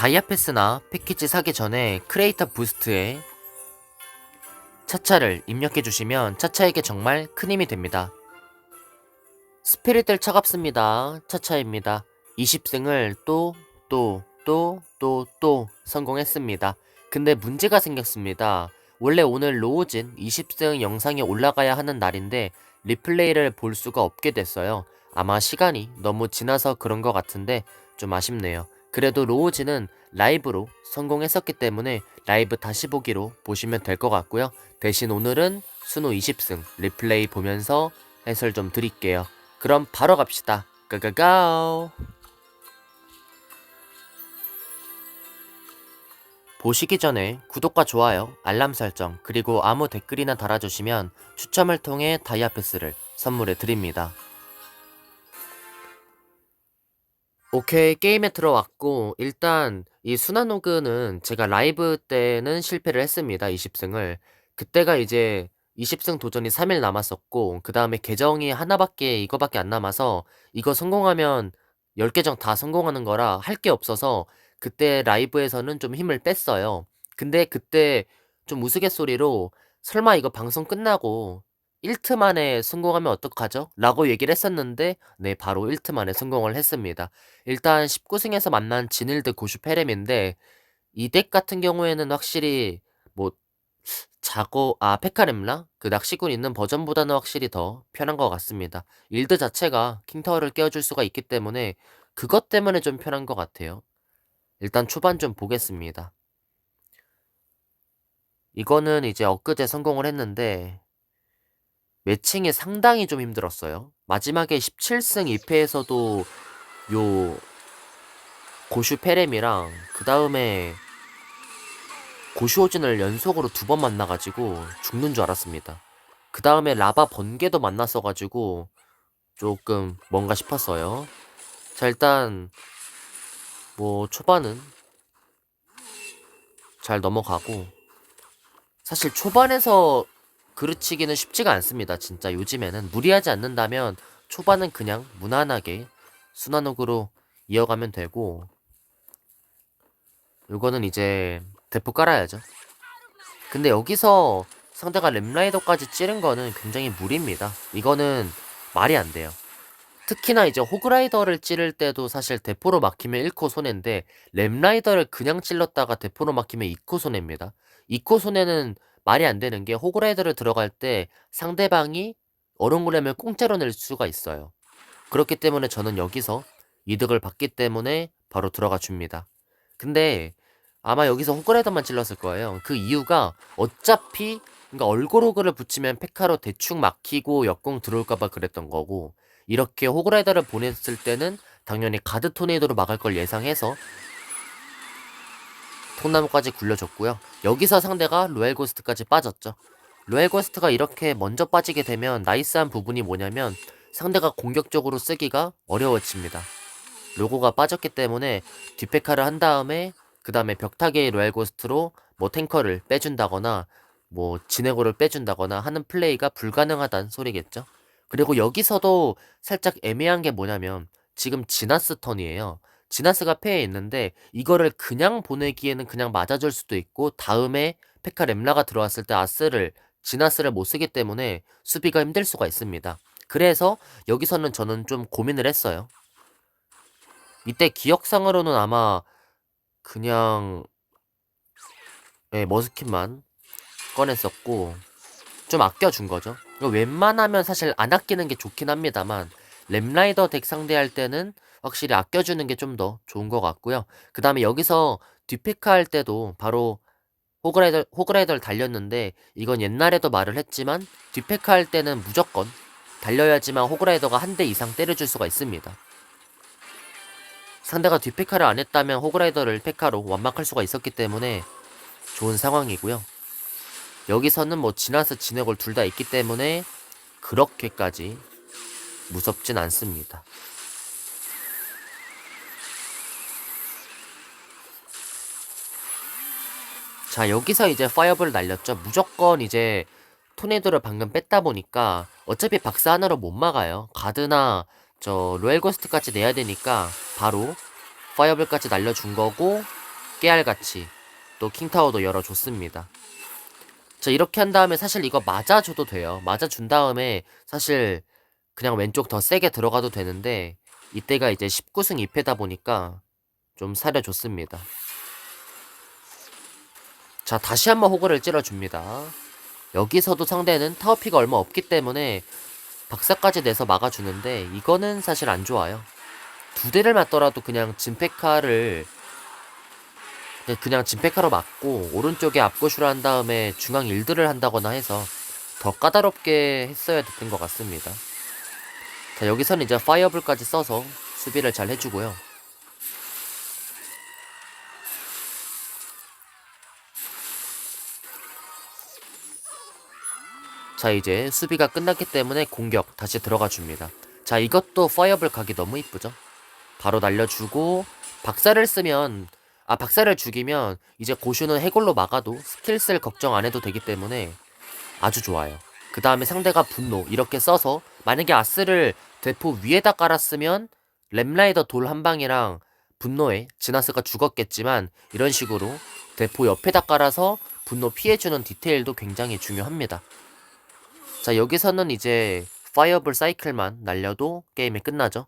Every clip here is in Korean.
다이아 패스나 패키지 사기 전에 크리에이터 부스트에 차차를 입력해 주시면 차차에게 정말 큰 힘이 됩니다. 스피릿들 차갑습니다. 차차입니다. 20승을 또, 또, 또, 또, 또 성공했습니다. 근데 문제가 생겼습니다. 원래 오늘 로우진 20승 영상이 올라가야 하는 날인데 리플레이를 볼 수가 없게 됐어요. 아마 시간이 너무 지나서 그런 것 같은데 좀 아쉽네요. 그래도 로우진은 라이브로 성공했었기 때문에 라이브 다시 보기로 보시면 될 것 같고요. 대신 오늘은 순우 20승 리플레이 보면서 해설 좀 드릴게요. 그럼 바로 갑시다. 가가가오. 보시기 전에 구독과 좋아요, 알람 설정, 그리고 아무 댓글이나 달아주시면 추첨을 통해 다이아 패스를 선물해 드립니다. 오케이, 게임에 들어왔고, 일단 이 순환 호그는 제가 라이브 때는 실패를 했습니다. 20승을. 그때가 이제 20승 도전이 3일 남았었고, 그 다음에 계정이 하나밖에, 이거밖에 안 남아서, 이거 성공하면 10계정 다 성공하는 거라 할 게 없어서, 그때 라이브에서는 좀 힘을 뺐어요. 근데 그때 좀 우스갯소리로, 설마 이거 방송 끝나고 1트 만에 성공하면 어떡하죠? 라고 얘기를 했었는데, 네, 바로 1트 만에 성공을 했습니다. 일단 19 승에서 만난 지닐드 고슈 페렘인데, 이 덱 같은 경우에는 확실히 뭐 자고 아 페카렘라 그 낚시꾼 있는 버전보다는 확실히 더 편한 것 같습니다. 일드 자체가 킹타워를 깨워줄 수가 있기 때문에 그것 때문에 좀 편한 것 같아요. 일단 초반 좀 보겠습니다. 이거는 이제 엊그제 성공을 했는데 매칭이 상당히 좀 힘들었어요. 마지막에 17승 2패에서도 요 고슈 페렘이랑 그 다음에 고슈오진을 연속으로 두 번 만나가지고 죽는 줄 알았습니다. 그 다음에 라바 번개도 만났어가지고 조금 뭔가 싶었어요. 자 일단 뭐 초반은 잘 넘어가고 사실 초반에서 그르치기는 쉽지가 않습니다. 진짜 요즘에는 무리하지 않는다면 초반은 그냥 무난하게 순환옥으로 이어가면 되고 이거는 이제 대포 깔아야죠. 근데 여기서 상대가 램라이더까지 찌른 거는 굉장히 무리입니다. 이거는 말이 안 돼요. 특히나 이제 호그라이더를 찌를 때도 사실 대포로 막히면 1코 손해인데 램라이더를 그냥 찔렀다가 대포로 막히면 2코 손해입니다. 2코 손해는 말이 안 되는 게 호그라이더를 들어갈 때 상대방이 어롱그램을 공짜로 낼 수가 있어요. 그렇기 때문에 저는 여기서 이득을 받기 때문에 바로 들어가 줍니다. 근데 아마 여기서 호그라이더만 찔렀을 거예요. 그 이유가 어차피 그러니까 얼고로그를 붙이면 페카로 대충 막히고 역공 들어올까봐 그랬던 거고 이렇게 호그라이더를 보냈을 때는 당연히 가드 토네이도로 막을 걸 예상해서 통나무까지 굴려줬고요. 여기서 상대가 로얄 고스트까지 빠졌죠. 로얄 고스트가 이렇게 먼저 빠지게 되면 나이스한 부분이 뭐냐면 상대가 공격적으로 쓰기가 어려워집니다. 로고가 빠졌기 때문에 뒷페카를 한 다음에 그 다음에 벽타기의 로얄 고스트로 뭐 탱커를 빼준다거나 뭐 진해고를 빼준다거나 하는 플레이가 불가능하단 소리겠죠. 그리고 여기서도 살짝 애매한 게 뭐냐면 지금 지나스 턴이에요. 지나스가 패에 있는데 이거를 그냥 보내기에는 그냥 맞아줄 수도 있고 다음에 페카 렘라가 들어왔을 때 아스를 지나스를 못 쓰기 때문에 수비가 힘들 수가 있습니다. 그래서 여기서는 저는 좀 고민을 했어요. 이때 기억상으로는 아마 그냥 예, 머스킷만 꺼냈었고 좀 아껴준 거죠. 웬만하면 사실 안 아끼는 게 좋긴 합니다만 램라이더 덱 상대할 때는 확실히 아껴주는 게 좀 더 좋은 것 같고요. 그 다음에 여기서 뒷피카 할 때도 바로 호그라이더, 호그라이더를 달렸는데 이건 옛날에도 말을 했지만 뒷페카 할 때는 무조건 달려야지만 호그라이더가 한 대 이상 때려줄 수가 있습니다. 상대가 뒷페카를 안 했다면 호그라이더를 페카로 완막할 수가 있었기 때문에 좋은 상황이고요. 여기서는 뭐 지나서 진액을 둘 다 있기 때문에 그렇게까지 무섭진 않습니다. 자 여기서 이제 파이어볼 날렸죠. 무조건 이제 토네이도를 방금 뺐다 보니까 어차피 박스 하나로 못 막아요. 가드나 저 로얄 고스트까지 내야 되니까 바로 파이어볼까지 날려준 거고 깨알같이 또 킹타워도 열어줬습니다. 자 이렇게 한 다음에 사실 이거 맞아줘도 돼요. 맞아준 다음에 사실 그냥 왼쪽 더 세게 들어가도 되는데 이때가 이제 19승 2패다 보니까 좀 사려줬습니다. 자 다시 한번 호그를 찔러줍니다. 여기서도 상대는 타워피가 얼마 없기 때문에 박사까지 내서 막아주는데 이거는 사실 안 좋아요. 두 대를 맞더라도 그냥 진페카를 그냥 진페카로 맞고 오른쪽에 앞고슈를 한 다음에 중앙 일들을 한다거나 해서 더 까다롭게 했어야 됐던 것 같습니다. 자 여기서는 이제 파이어블까지 써서 수비를 잘 해주고요. 자 이제 수비가 끝났기 때문에 공격 다시 들어가 줍니다. 자 이것도 파이어블 각이 너무 이쁘죠? 바로 날려주고 박사를 쓰면 아 박사를 죽이면 이제 고슈는 해골로 막아도 스킬 쓸 걱정 안 해도 되기 때문에 아주 좋아요. 그 다음에 상대가 분노 이렇게 써서 만약에 아스를 대포 위에다 깔았으면 램라이더 돌 한 방이랑 분노에 지나스가 죽었겠지만 이런 식으로 대포 옆에다 깔아서 분노 피해주는 디테일도 굉장히 중요합니다. 자 여기서는 이제 파이어볼 사이클만 날려도 게임이 끝나죠.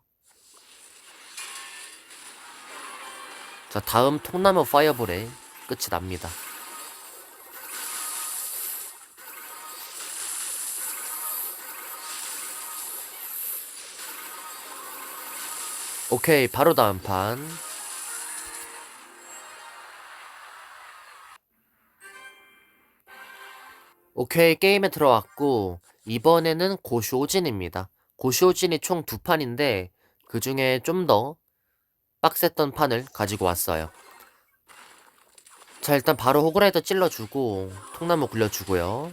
자 다음 통나무 파이어볼에 끝이 납니다. 오케이 바로 다음 판 오케이 게임에 들어왔고 이번에는 고쇼진입니다. 고쇼진이 총 두 판인데 그 중에 좀 더 빡셌던 판을 가지고 왔어요. 자 일단 바로 호그라이더 찔러주고 통나무 굴려주고요.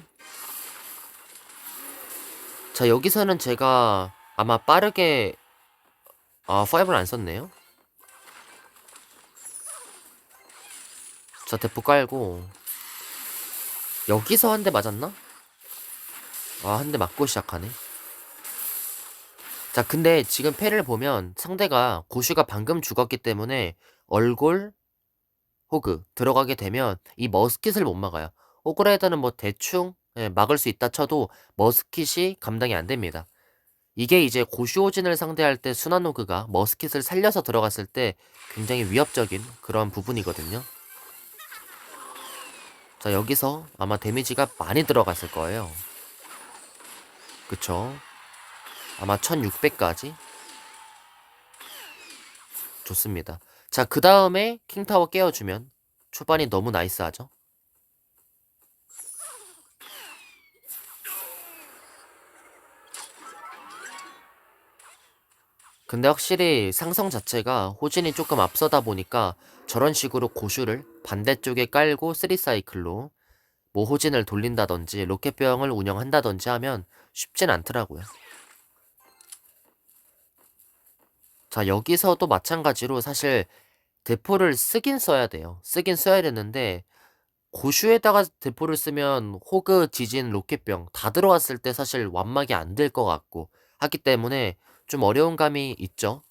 자 여기서는 제가 아마 빠르게 아 파이브를 안 썼네요. 자 대포 깔고 여기서 한 대 맞았나? 아, 한 대 맞고 시작하네. 자, 근데 지금 패를 보면 상대가 고슈가 방금 죽었기 때문에 얼골 호그 들어가게 되면 이 머스킷을 못 막아요. 호그라이더는 뭐 대충 예, 막을 수 있다 쳐도 머스킷이 감당이 안 됩니다. 이게 이제 고슈오진을 상대할 때 순환 호그가 머스킷을 살려서 들어갔을 때 굉장히 위협적인 그런 부분이거든요. 자, 여기서 아마 데미지가 많이 들어갔을 거예요. 그쵸? 아마 1600까지? 좋습니다. 자, 그 다음에 킹타워 깨워주면 초반이 너무 나이스하죠? 근데 확실히 상성 자체가 호진이 조금 앞서다 보니까 저런 식으로 고슈를 반대쪽에 깔고 3사이클로 뭐 호진을 돌린다든지 로켓병을 운영한다든지 하면 쉽진 않더라고요. 자 여기서도 마찬가지로 사실 대포를 쓰긴 써야 돼요. 쓰긴 써야 되는데 고슈에다가 대포를 쓰면 호그, 지진, 로켓병 다 들어왔을 때 사실 완막이 안 될 것 같고 하기 때문에 좀 어려운 감이 있죠.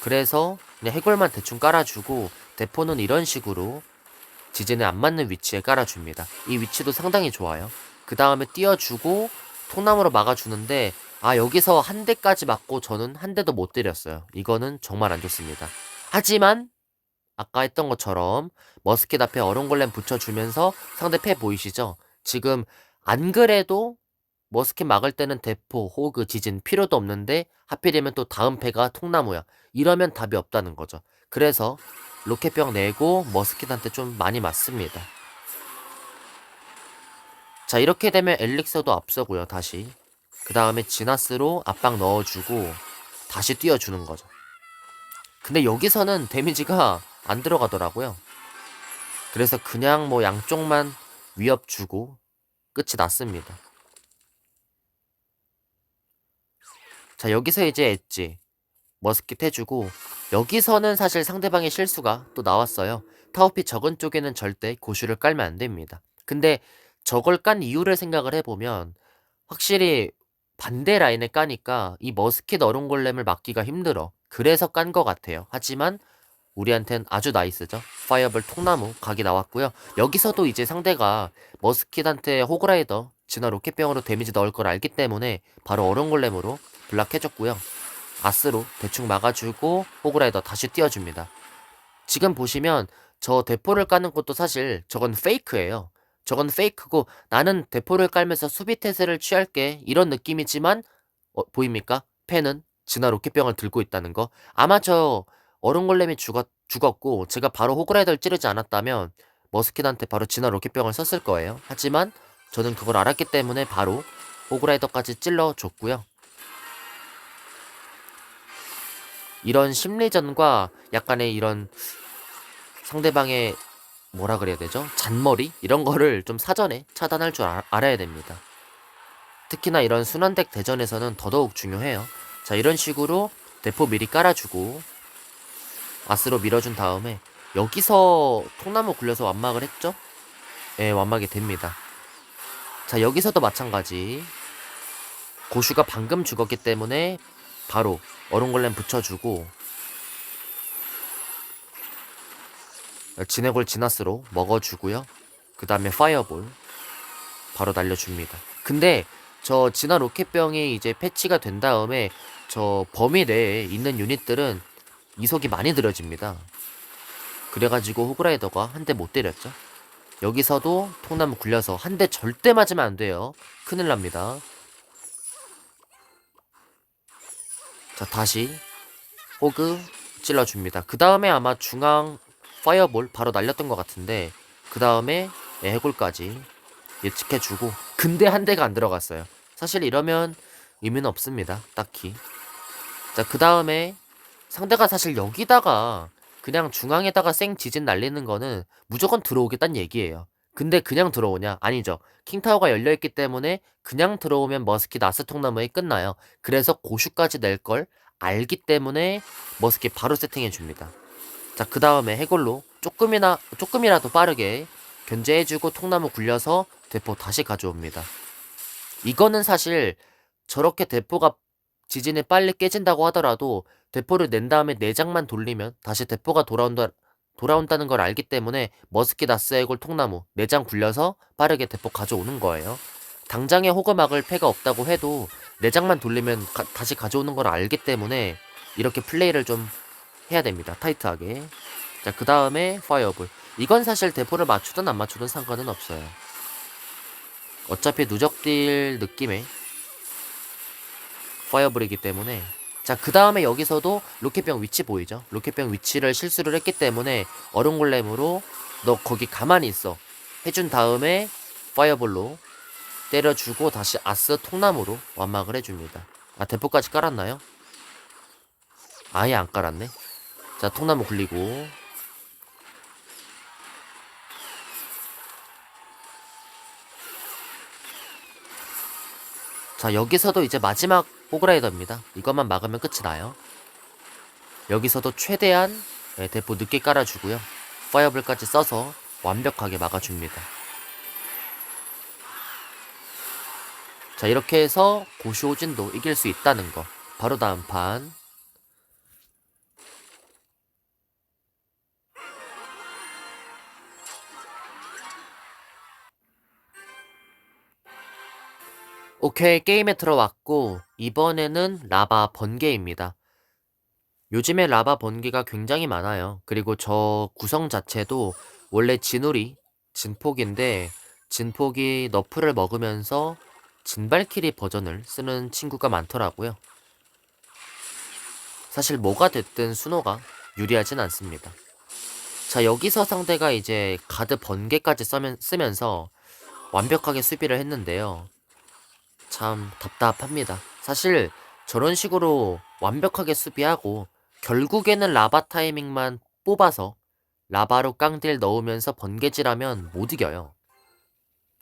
그래서 그냥 해골만 대충 깔아주고 대포는 이런 식으로 지진에 안 맞는 위치에 깔아줍니다. 이 위치도 상당히 좋아요. 그 다음에 띄워주고 통나무로 막아주는데 아 여기서 한 대까지 맞고 저는 한 대도 못 때렸어요. 이거는 정말 안 좋습니다. 하지만 아까 했던 것처럼 머스킷 앞에 어롱골렘 붙여주면서 상대 패 보이시죠? 지금 안 그래도 머스킷 막을 때는 대포, 호그, 지진 필요도 없는데 하필이면 또 다음 패가 통나무야. 이러면 답이 없다는 거죠. 그래서 로켓병 내고 머스킷한테 좀 많이 맞습니다. 자 이렇게 되면 엘릭서도 앞서고요 다시 그 다음에 지나스로 압박 넣어주고 다시 띄워주는 거죠 근데 여기서는 데미지가 안 들어가더라고요 그래서 그냥 뭐 양쪽만 위협 주고 끝이 났습니다 자 여기서 이제 엣지 머스킷 해주고 여기서는 사실 상대방의 실수가 또 나왔어요 타워피 적은 쪽에는 절대 고슈를 깔면 안 됩니다 근데 저걸 깐 이유를 생각을 해보면 확실히 반대 라인에 까니까 이 머스킷 어른 골렘을 막기가 힘들어. 그래서 깐 것 같아요. 하지만 우리한텐 아주 나이스죠. 파이어볼 통나무 각이 나왔고요. 여기서도 이제 상대가 머스킷한테 호그라이더 진화 로켓병으로 데미지 넣을 걸 알기 때문에 바로 얼음골렘으로 블락해줬고요. 아스로 대충 막아주고 호그라이더 다시 띄워줍니다. 지금 보시면 저 대포를 까는 것도 사실 저건 페이크예요. 저건 페이크고 나는 대포를 깔면서 수비 태세를 취할게 이런 느낌이지만 어, 보입니까? 펜은 진화 로켓병을 들고 있다는 거. 아마 저 얼음골렘이 죽었, 죽었고 제가 바로 호그라이더를 찌르지 않았다면 머스킷한테 바로 진화 로켓병을 썼을 거예요. 하지만 저는 그걸 알았기 때문에 바로 호그라이더까지 찔러줬고요. 이런 심리전과 약간의 이런 상대방의 뭐라 그래야 되죠? 잔머리? 이런 거를 좀 사전에 차단할 줄 알, 알아야 됩니다. 특히나 이런 순환덱 대전에서는 더더욱 중요해요. 자, 이런 식으로 대포 미리 깔아주고 아스로 밀어준 다음에 여기서 통나무 굴려서 완막을 했죠? 예, 완막이 됩니다. 자, 여기서도 마찬가지. 고슈가 방금 죽었기 때문에 바로 얼음골렘 붙여주고 진해골 진화스로 먹어주고요. 그 다음에 파이어볼 바로 날려줍니다. 근데 저 진화 로켓병이 이제 패치가 된 다음에 저 범위 내에 있는 유닛들은 이속이 많이 들어집니다. 그래가지고 호그라이더가 한 대 못 때렸죠. 여기서도 통나무 굴려서 한 대 절대 맞으면 안 돼요. 큰일 납니다. 자, 다시 호그 찔러줍니다. 그 다음에 아마 중앙 파이어볼 바로 날렸던 것 같은데 그 다음에 해골까지 예측해주고 근데 한 대가 안 들어갔어요. 사실 이러면 의미는 없습니다. 딱히. 자, 그 다음에 상대가 사실 여기다가 그냥 중앙에다가 생 지진 날리는 거는 무조건 들어오겠다는 얘기예요. 근데 그냥 들어오냐? 아니죠. 킹타워가 열려있기 때문에 그냥 들어오면 머스킷 아스통나무에 끝나요. 그래서 고슈까지 낼 걸 알기 때문에 머스킷 바로 세팅해 줍니다. 자, 그 다음에 해골로 조금이나, 조금이라도 빠르게 견제해주고 통나무 굴려서 대포 다시 가져옵니다. 이거는 사실 저렇게 대포가 지진이 빨리 깨진다고 하더라도 대포를 낸 다음에 내장만 돌리면 다시 대포가 돌아온다, 돌아온다는 걸 알기 때문에 머스킷 아스해골 통나무 내장 굴려서 빠르게 대포 가져오는 거예요. 당장에 호그막을 패가 없다고 해도 내장만 돌리면 가, 다시 가져오는 걸 알기 때문에 이렇게 플레이를 좀 해야 됩니다. 타이트하게. 자, 그 다음에 파이어볼. 이건 사실 대포를 맞추든 안 맞추든 상관은 없어요. 어차피 누적딜 느낌의 파이어볼이기 때문에 자, 그 다음에 여기서도 로켓병 위치 보이죠? 로켓병 위치를 실수를 했기 때문에 얼음골렘으로 너 거기 가만히 있어. 해준 다음에 파이어볼로 때려주고 다시 아스 통나무로 완막을 해줍니다. 아, 대포까지 깔았나요? 아예 안 깔았네. 자, 통나무 굴리고. 자, 여기서도 이제 마지막 호그라이더입니다. 이것만 막으면 끝이 나요. 여기서도 최대한 네, 대포 늦게 깔아주고요. 파이어볼까지 써서 완벽하게 막아줍니다. 자, 이렇게 해서 고시오진도 이길 수 있다는 거. 바로 다음 판. 오케이, 게임에 들어왔고, 이번에는 라바 번개입니다. 요즘에 라바 번개가 굉장히 많아요. 그리고 저 구성 자체도 원래 진우리, 진폭인데, 진폭이 너프를 먹으면서 진발키리 버전을 쓰는 친구가 많더라고요. 사실 뭐가 됐든 순호가 유리하진 않습니다. 자, 여기서 상대가 이제 가드 번개까지 쓰면, 쓰면서 완벽하게 수비를 했는데요. 참 답답합니다. 사실 저런 식으로 완벽하게 수비하고 결국에는 라바 타이밍만 뽑아서 라바로 깡딜 넣으면서 번개질하면 못 이겨요.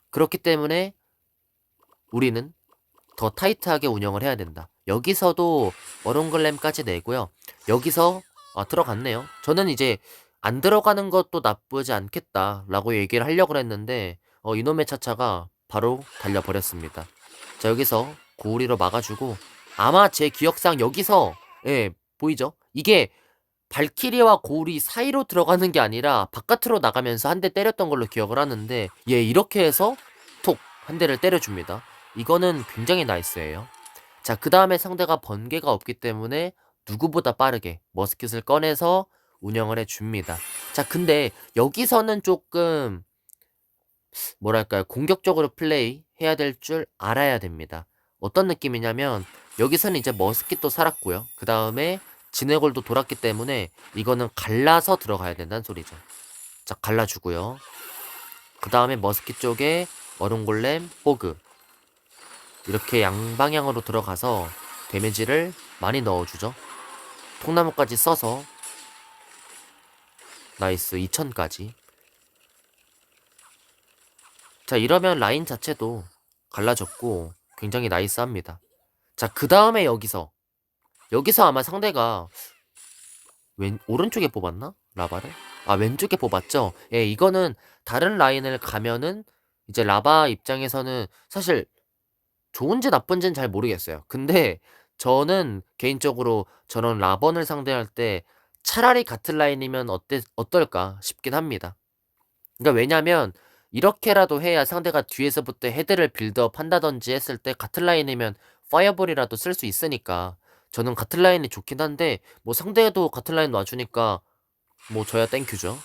그렇기 때문에 우리는 더 타이트하게 운영을 해야 된다. 여기서도 어롱글램까지 내고요. 여기서 아, 들어갔네요. 저는 이제 안 들어가는 것도 나쁘지 않겠다라고 얘기를 하려고 했는데 어, 이놈의 차차가 바로 달려버렸습니다. 자 여기서 고우리로 막아주고 아마 제 기억상 여기서 예 보이죠? 이게 발키리와 고울이 사이로 들어가는 게 아니라 바깥으로 나가면서 한 대 때렸던 걸로 기억을 하는데 얘 이렇게 해서 톡 한 대를 때려줍니다. 이거는 굉장히 나이스예요. 자, 그 다음에 상대가 번개가 없기 때문에 누구보다 빠르게 머스킷을 꺼내서 운영을 해줍니다. 자, 근데 여기서는 조금 뭐랄까요 공격적으로 플레이 해야 될 줄 알아야 됩니다. 어떤 느낌이냐면 여기서는 이제 머스킷도 살았고요. 그 다음에 진해골도 돌았기 때문에 이거는 갈라서 들어가야 된다는 소리죠. 자 갈라주고요. 그 다음에 머스킷 쪽에 얼음골렘, 호그 이렇게 양방향으로 들어가서 데미지를 많이 넣어주죠. 통나무까지 써서 나이스 2000까지 자 이러면 라인 자체도 갈라졌고 굉장히 나이스합니다. 자 그 다음에 여기서 여기서 아마 상대가 왼 오른쪽에 뽑았나 라바를? 아 왼쪽에 뽑았죠. 예 이거는 다른 라인을 가면은 이제 라바 입장에서는 사실 좋은지 나쁜지는 잘 모르겠어요. 근데 저는 개인적으로 저런 라번을 상대할 때 차라리 같은 라인이면 어때 어떨까 싶긴 합니다. 그러니까 왜냐면 이렇게라도 해야 상대가 뒤에서부터 헤드를 빌드업 한다든지 했을 때 같은 라인이면 파이어볼이라도 쓸 수 있으니까 저는 같은 라인이 좋긴 한데 뭐 상대도 같은 라인 놔주니까 뭐 저야 땡큐죠.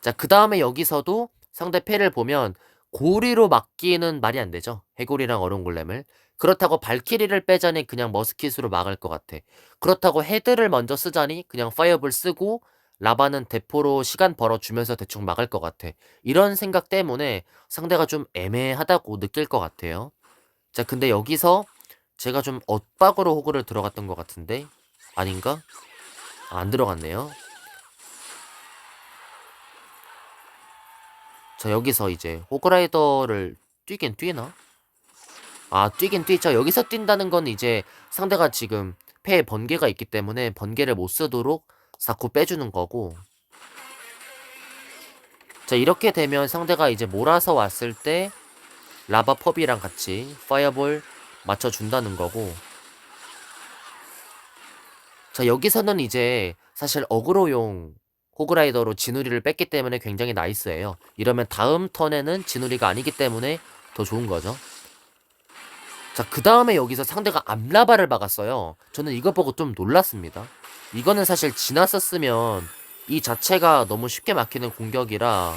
자, 그 다음에 여기서도 상대 패를 보면 고리로 막기는 말이 안 되죠. 해골이랑 어른골렘을. 그렇다고 발키리를 빼자니 그냥 머스킷으로 막을 것 같아. 그렇다고 헤드를 먼저 쓰자니 그냥 파이어볼 쓰고 라바는 대포로 시간 벌어주면서 대충 막을 것 같아. 이런 생각 때문에 상대가 좀 애매하다고 느낄 것 같아요. 자, 근데 여기서 제가 좀 엇박으로 호구를 들어갔던 것 같은데 아닌가? 아, 안 들어갔네요. 자, 여기서 이제 호그라이더를 뛰긴 뛰나? 아, 뛰긴 뛰죠. 여기서 뛴다는 건 이제 상대가 지금 패에 번개가 있기 때문에 번개를 못 쓰도록 사쿠 빼주는 거고. 자 이렇게 되면 상대가 이제 몰아서 왔을 때 라바 펍이랑 같이 파이어볼 맞춰준다는 거고. 자 여기서는 이제 사실 어그로용 호그라이더로 진우리를 뺐기 때문에 굉장히 나이스해요. 이러면 다음 턴에는 진우리가 아니기 때문에 더 좋은 거죠. 자 그 다음에 여기서 상대가 암라바를 박았어요. 저는 이거 보고 좀 놀랐습니다 이거는 사실 지났었으면 이 자체가 너무 쉽게 막히는 공격이라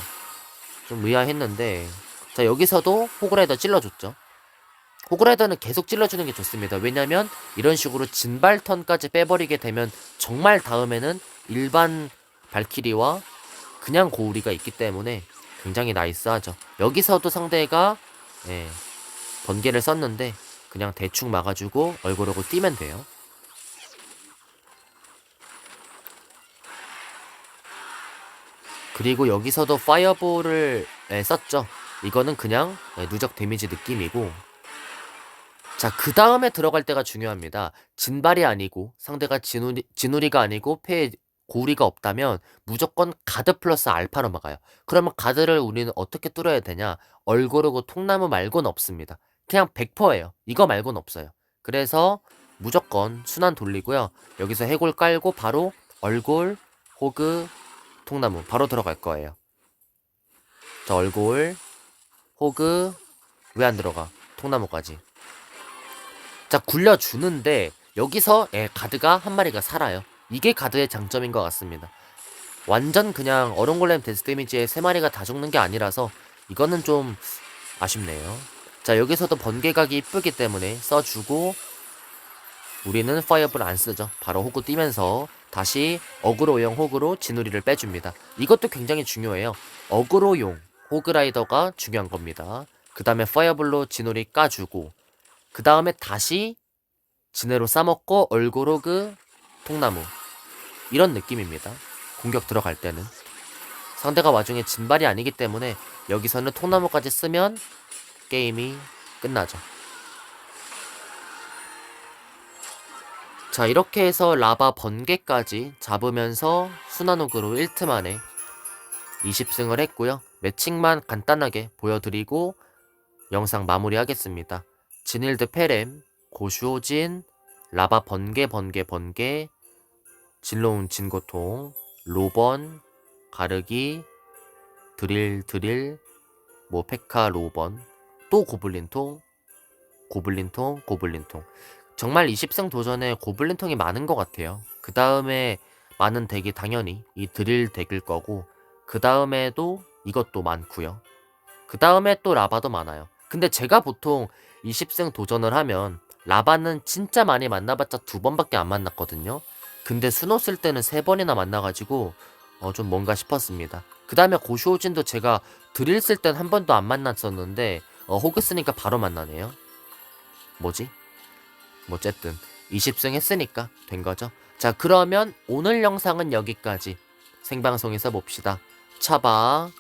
좀 의아했는데 자 여기서도 호그라이더 찔러줬죠. 호그라이더는 계속 찔러주는 게 좋습니다. 왜냐면 이런 식으로 진발턴까지 빼버리게 되면 정말 다음에는 일반 발키리와 그냥 고우리가 있기 때문에 굉장히 나이스하죠. 여기서도 상대가 예, 번개를 썼는데 그냥 대충 막아주고 얼굴하고 뛰면 돼요 그리고 여기서도 파이어볼을 예, 썼죠. 이거는 그냥 예, 누적 데미지 느낌이고 자, 그 다음에 들어갈 때가 중요합니다. 진발이 아니고 상대가 진우리, 진우리가 아니고 패에 고우리가 없다면 무조건 가드 플러스 알파로 막아요. 그러면 가드를 우리는 어떻게 뚫어야 되냐? 얼고르고 통나무 말고는 없습니다. 그냥 100%예요. 이거 말고는 없어요. 그래서 무조건 순환 돌리고요. 여기서 해골 깔고 바로 얼골, 호그, 통나무 바로 들어갈 거예요. 자 얼굴 호그 왜 안 들어가? 통나무까지. 자 굴려주는데 여기서 예, 가드가 한 마리가 살아요. 이게 가드의 장점인 것 같습니다. 완전 그냥 어른골렘 데스 데미지에 세 마리가 다 죽는 게 아니라서 이거는 좀 아쉽네요. 자 여기서도 번개각이 이쁘기 때문에 써주고 우리는 파이어볼 안 쓰죠. 바로 호구 뛰면서 다시 어그로용 호그로 진우리를 빼줍니다. 이것도 굉장히 중요해요. 어그로용 호그라이더가 중요한 겁니다. 그 다음에 파이어볼로 진우리 까주고 그 다음에 다시 진해로 싸먹고 얼굴호그 통나무 이런 느낌입니다. 공격 들어갈 때는 상대가 와중에 진발이 아니기 때문에 여기서는 통나무까지 쓰면 게임이 끝나죠. 자 이렇게 해서 라바 번개까지 잡으면서 순환호그로 1트 만에 20승을 했고요. 매칭만 간단하게 보여드리고 영상 마무리하겠습니다. 진일드 페렘, 고슈오진, 라바 번개 번개 번개, 진로운 진고통, 로번, 가르기, 드릴 드릴, 뭐 페카 로번, 또 고블린통, 고블린통, 고블린통. 정말 20승 도전에 고블린통이 많은 것 같아요. 그 다음에 많은 덱이 당연히 이 드릴 덱일 거고, 그 다음에도 이것도 많고요. 그 다음에 또 라바도 많아요. 근데 제가 보통 20승 도전을 하면 라바는 진짜 많이 만나봤자 두 번밖에 안 만났거든요. 근데 순호 쓸 때는 세 번이나 만나가지고 어, 좀 뭔가 싶었습니다. 그 다음에 고쇼진도 제가 드릴 쓸 땐 한 번도 안 만났었는데 어, 호그 쓰니까 바로 만나네요. 뭐지? 뭐 어쨌든 20승 했으니까 된 거죠. 자 그러면 오늘 영상은 여기까지 생방송에서 봅시다. 차바